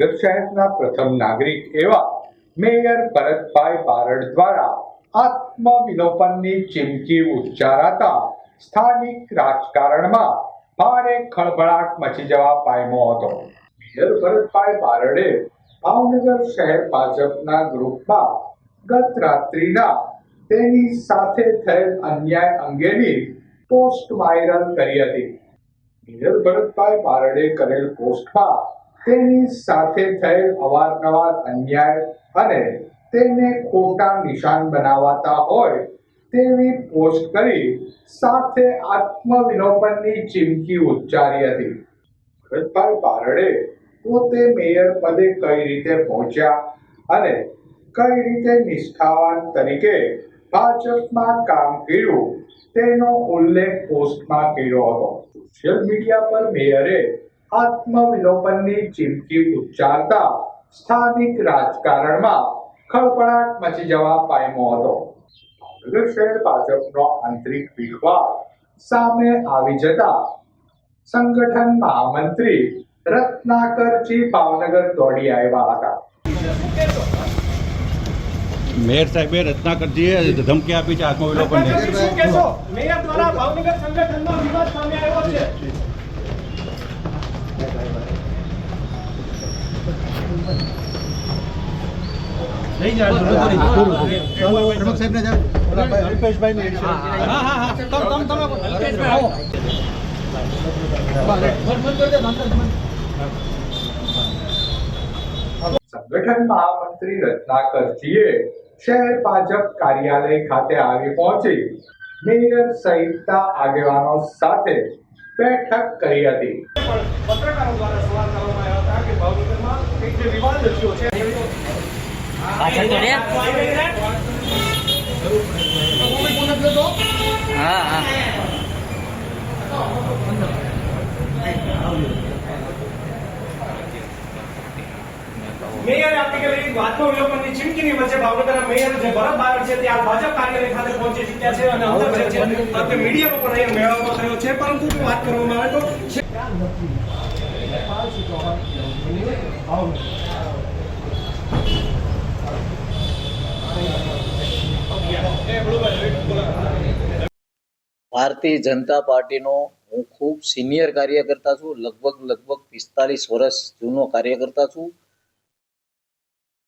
શહેરના પ્રથમ નાગરિક એવા મેયર ભરતભાઈ બારડ દ્વારા આત્મવિલોપનની ચીમકી ઉચ્ચારાતા સ્થાનિક રાજકારણમાં ભારે ખળભળાટ મચી જવા પામ્યો હતો. મેયર ભરતભાઈ બારડે ભાવનગર શહેર ભાજપના ગ્રુપમાં ગત રાત્રિના તેની સાથે થયેલ અન્યાય અંગેની પોસ્ટ વાયરલ કરી હતી. મેયર ભરતભાઈ બારડે કરેલ પોસ્ટમાં તેની સાથે થયેલ અવારનવાર અન્યાય અને તેને ખોટા નિશાન બનાવાતા હોય તેવી પોસ્ટ કરી સાથે આત્મવિલોપનની ચીમકી ઉચ્ચારી હતી. ભરતભાઈ બારડે પોતે મેયર પદે કઈ રીતે પહોંચ્યા અને કઈ રીતે નિષ્ઠાવાન તરીકે ભાજપમાં કામ કર્યું તેનો ઉલ્લેખ પોસ્ટમાં કર્યો હતો. સોશિયલ મીડિયા પર મેયરે આત્મવિલોપનની ચીમકી ઉચ્ચારતા સ્થાનિક રાજકારણમાં ખળભળાટ મચી જવા પામ્યો હતો. શહેર ભાજપનો આંતરિક વિખવાદ સામે આવી જતા સંગઠન મહામંત્રી રત્નાકરજી ભાવનગર દોડી આવ્યા હતા. મેયર સાહેબે રત્નાકરજીએ ધમકી આપી છે આત્મવિલોપન મેયર દ્વારા ભાવનગર સંગઠનમાં વિવાદ સામે આવ્યો છે. સંગઠન મહામંત્રી રત્નાકરજીએ શહેર ભાજપ કાર્યાલય ખાતે આવી પહોંચી. મેયર સહિતના આગેવાનો સાથે બેઠક કરી હતી. પત્રકારો દ્વારા સવાલ કરવામાં આવ્યા હતા કે ભાવનગરમાં કંઈક જે વિવાદ રચ્યો છે પાછળ તો રે હા. હા. મેયરે આવતીકાલે એક ચીમકીની વચ્ચે ભાવનગરના મેયર જે ભરત બારડ છે તે ભાજપ કાર્યાલય ખાતે પહોંચી ચૂક્યા છે અને અંદર જે છે. તે મીડિયાનો પણ અહીંયા મેળાવો થયો છે પરંતુ જો વાત કરવામાં આવે તો ભારતીય જનતા પાર્ટીનો હું ખૂબ સિનિયર કાર્યકર્તા છું લગભગ લગભગ પિસ્તાલીસ વર્ષ જૂનો કાર્યકર્તા છું.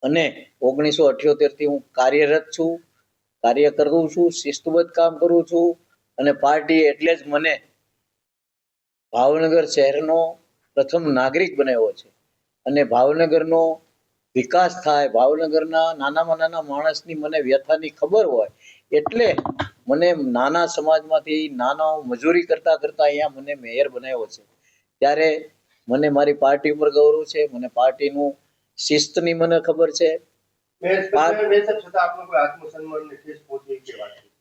અને ઓગણીસો અઠ્યોતેરથી હું કાર્યરત છું, કાર્ય કરું છું, શિસ્તબદ્ધ કામ કરું છું અને પાર્ટી એટલે જ મને ભાવનગર શહેરનો પ્રથમ નાગરિક બનાવ્યો છે. અને ભાવનગરનો વિકાસ થાય, ભાવનગરના નાનામાં નાના માણસની મને વ્યથાની ખબર હોય, એટલે મને નાના સમાજમાંથી નાના મજૂરી કરતા કરતા અહીંયા મને મેયર બનાવ્યો છે. ત્યારે મને મારી પાર્ટી ઉપર ગૌરવ છે, મને પાર્ટીનું શિસ્તની મને ખબર છે.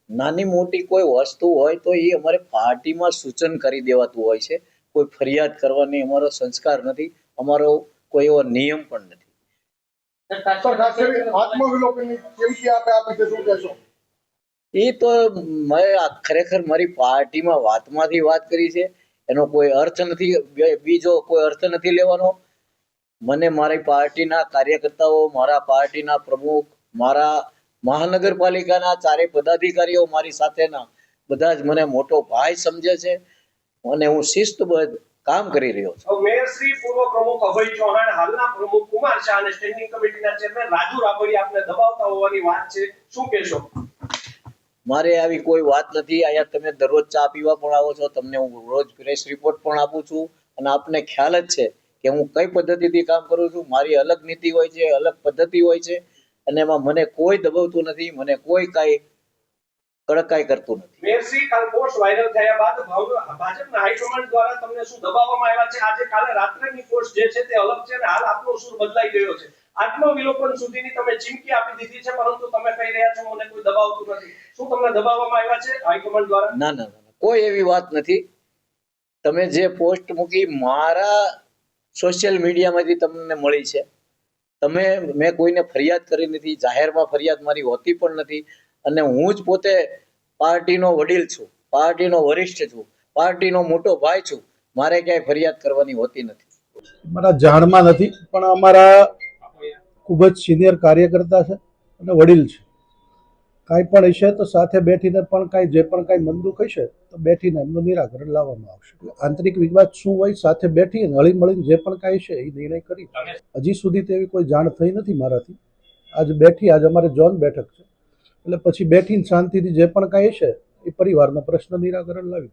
નાની મોટી કોઈ વસ્તુ હોય તો એ અમારે પાર્ટીમાં સૂચન કરી દેવાતું હોય છે. કોઈ ફરિયાદ કરવાની અમારો સંસ્કાર નથી. અમારો કોઈ એવો નિયમ પણ નથી. એ તો મેં ખરેખર મારી પાર્ટીમાં વાતમાંથી વાત કરી છે. એનો કોઈ અર્થ નથી. બીજો કોઈ અર્થ નથી લેવાનો. મને મારી પાર્ટીના કાર્યકર્તાઓ મારા પાર્ટીના પ્રમુખ મારા મહાનગરપાલિકાના ચારે પદાધિકારીઓ મારી સાથેના બધા જ મને મોટો ભાઈ સમજે છે અને હું શિસ્તબદ્ધ કામ કરી રહ્યો છું. મેયર શ્રી પૂર્વ પ્રમુખ અભય ચૌહાણ હાલના પ્રમુખ કુમાર શાહ અને સ્ટેન્ડિંગ કમિટીના ચેરમેન રાજુ રાબડી આપને દબાવતા હોવાની વાત છે. શું કહેશો? મારે આવી કોઈ વાત નથી. અહીંયા તમે દરરોજ ચા પીવા પણ આવો છો. તમને હું રોજ પ્રેસ રિપોર્ટ પણ આપું છું અને આપને ખ્યાલ જ છે કે હું કઈ પદ્ધતિથી કામ કરું છું મારી અલગ નીતિ હોય છે અલગ પદ્ધતિ હોય છે અને એમાં મને કોઈ દબાવતું નથી મને કોઈ કાંઈ કડકાઈ કરતું નથી. મેરસી કાલ પોસ્ટ વાયરલ થયા બાદ ભાજપના હાઈકમાન્ડ દ્વારા તમને શું દબાવવામાં આવ્યા છે? આજે કાલે રાત્રેની પોસ્ટ જે છે તે અલગ છે અને હાલ આપનો સુર બદલાઈ ગયો છે. આત્મવિલોપન સુધીની તમે ચીમકી આપી દીધી છે પરંતુ તમે કહી રહ્યા છો મને કોઈ દબાવતું નથી. શું તમને દબાવવામાં આવ્યા છે હાઈકમાન્ડ દ્વારા? ના ના ના ના. કોઈ એવી વાત નથી. તમે જે પોસ્ટ મૂકી મારા સોશિયલ મીડિયામાંથી તમને મળી છે. તમે, મેં કોઈને ફરિયાદ કરી નથી, જાહેરમાં ફરિયાદ મારી હોતી પણ નથી અને હું જ પોતે પાર્ટીનો વડીલ છું, પાર્ટીનો વરિષ્ઠ છું, પાર્ટીનો મોટો ભાઈ છું, મારે ક્યાંય ફરિયાદ કરવાની હોતી નથી. મારા જાણમાં નથી, પણ અમારા ખૂબ જ સિનિયર કાર્યકર્તા છે અને વડીલ છે. કાંઈ પણ હશે તો સાથે બેઠીને પણ કાંઈ જે પણ કાંઈ મન દુઃખ હશે બેઠીને એમનું નિરાકરણ લાવવામાં આવશે. આંતરિક વિવાદ શું હોય, સાથે બેઠીને હળી મળીને જે પણ કાંઈ છે એ નિર્ણય કરી. હજી સુધી તેવી કોઈ જાણ થઈ નથી મારાથી. આજ બેઠી, આજ અમારે જોન બેઠક છે. એટલે પછી બેઠીને શાંતિથી જે પણ કાંઈ છે, એ પરિવારના પ્રશ્ન નિરાકરણ લાવી